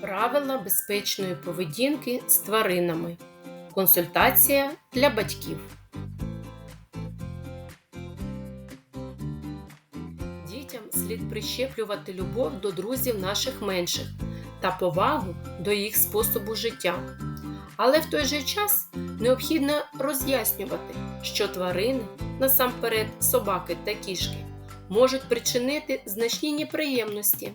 Правила безпечної поведінки з тваринами. Консультація для батьків. Дітям слід прищеплювати любов до друзів наших менших та повагу до їх способу життя. Але в той же час необхідно роз'яснювати, що тварини, насамперед собаки та кішки, можуть причинити значні неприємності.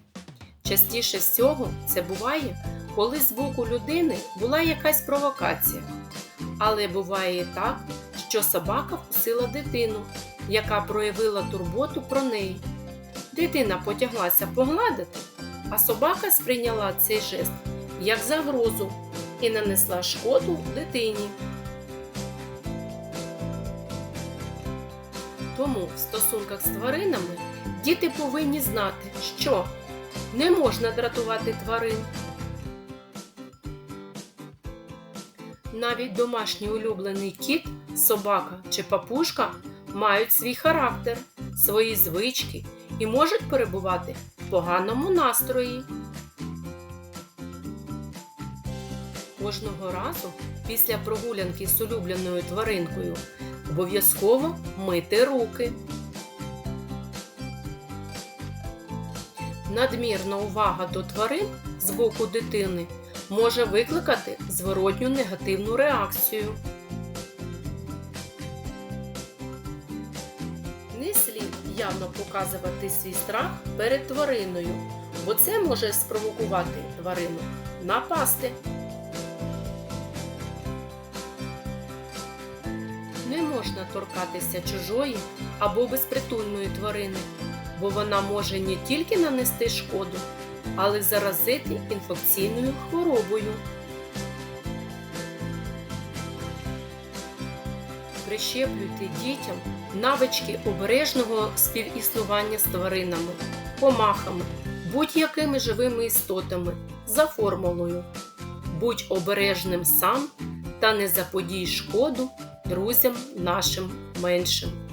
Частіше всього це буває, коли з боку людини була якась провокація. Але буває і так, що собака вкусила дитину, яка проявила турботу про неї. Дитина потяглася погладити, а собака сприйняла цей жест як загрозу і нанесла шкоду дитині. Тому в стосунках з тваринами діти повинні знати, що не можна дратувати тварин. Навіть домашній улюблений кіт, собака чи папушка мають свій характер, свої звички і можуть перебувати в поганому настрої. Кожного разу після прогулянки з улюбленою тваринкою обов'язково мити руки. Надмірна увага до тварин з боку дитини може викликати зворотню негативну реакцію. Не слід явно показувати свій страх перед твариною, бо це може спровокувати тварину напасти. Не можна торкатися чужої або безпритульної тварини, бо вона може не тільки нанести шкоду, але заразити інфекційною хворобою. Прищеплюйте дітям навички обережного співіснування з тваринами, комахами, будь-якими живими істотами за формулою. Будь обережним сам та не заподій шкоду друзям нашим меншим.